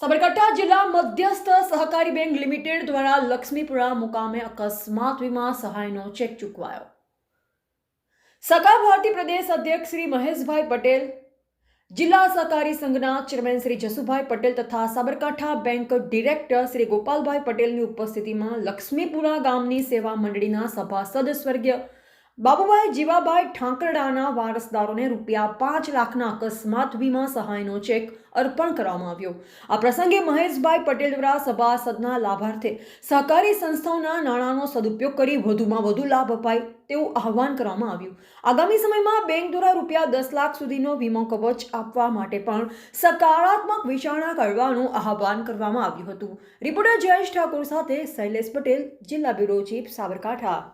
સાબરકાંઠા જિલ્લા મધ્યસ્થ સહકારી બેંક લિમિટેડ દ્વારા લક્ષ્મીપુરા મુકામે અકસ્માત વીમા સહાયનો ચેક ચૂકવાયો. સગા ભારતી પ્રદેશ અધ્યક્ષ શ્રી મહેશભાઈ પટેલ, જિલ્લા સહકારી સંઘના ચેરમેન શ્રી જસુભાઈ પટેલ તથા સાબરકાંઠા બેંક ડિરેક્ટર શ્રી ગોપાલભાઈ પટેલની ઉપસ્થિતિમાં લક્ષ્મીપુરા ગામની સેવા મંડળીના સભાસદ સ્વર્ગીય બાબુભાઈ જીવાભાઈ ઠાંકરડાના વારસદારોને રૂપિયા પાંચ લાખના અકસ્માત વીમા સહાયનો ચેક અર્પણ કરવામાં આવ્યો. આ પ્રસંગે મહેશભાઈ પટેલ દ્વારા સભાસદના લાભાર્થે સહકારી સંસ્થાઓના નાણાંનો સદુપયોગ કરી વધુમાં વધુ લાભ અપાય તેવું આહવાન કરવામાં આવ્યું. આગામી સમયમાં બેંક દ્વારા રૂપિયા દસ લાખ સુધીનો વીમો કવચ આપવા માટે પણ સકારાત્મક વિચારણા કરવાનું આહવાન કરવામાં આવ્યું હતું. રિપોર્ટર જયેશ ઠાકોર સાથે શૈલેષ પટેલ, જિલ્લા બ્યુરો ચીફ સાબરકાંઠા.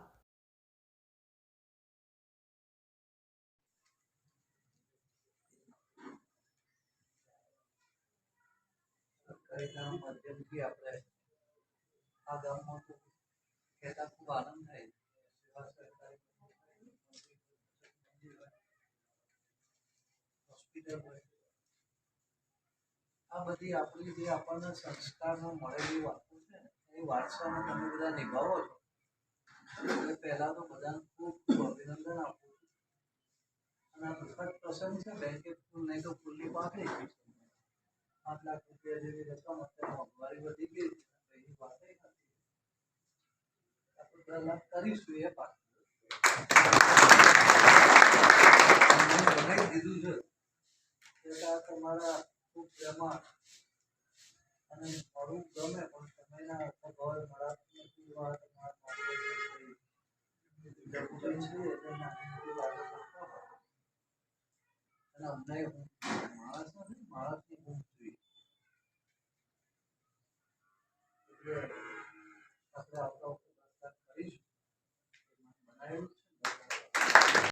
સરકારીના માધ્યમથી આપણે આ ગામમાં ખૂબ કહેતા ખૂબ આનંદ થાય સેવા સરકારી હોસ્પિટલ હોય આ બધી આપણી જે આપણને સંસ્કારમાં મળેલી વાતો છે ને એ વારસામાં તમે બધા નિભાવો છો એટલે પહેલા તો બધાને ખૂબ ખૂબ અભિનંદન આપું છું અને આ દુઃખદ પ્રસંગ છે બેંકે નહીં તો ફૂલની પાકડી ગઈ છે લાખ રૂપિયા જેવી રકમ અત્યારે મોંઘવારી વધી ગઈ વાત આપણે લાખ કરીશું એ બનાવી દીધું છે. કે આ તમારા ખૂબ પ્રેમા અને મળવું ગમે પણ સમયના અભાવે મળાતું નથી વાતો કરતા અને અમને Obrigado.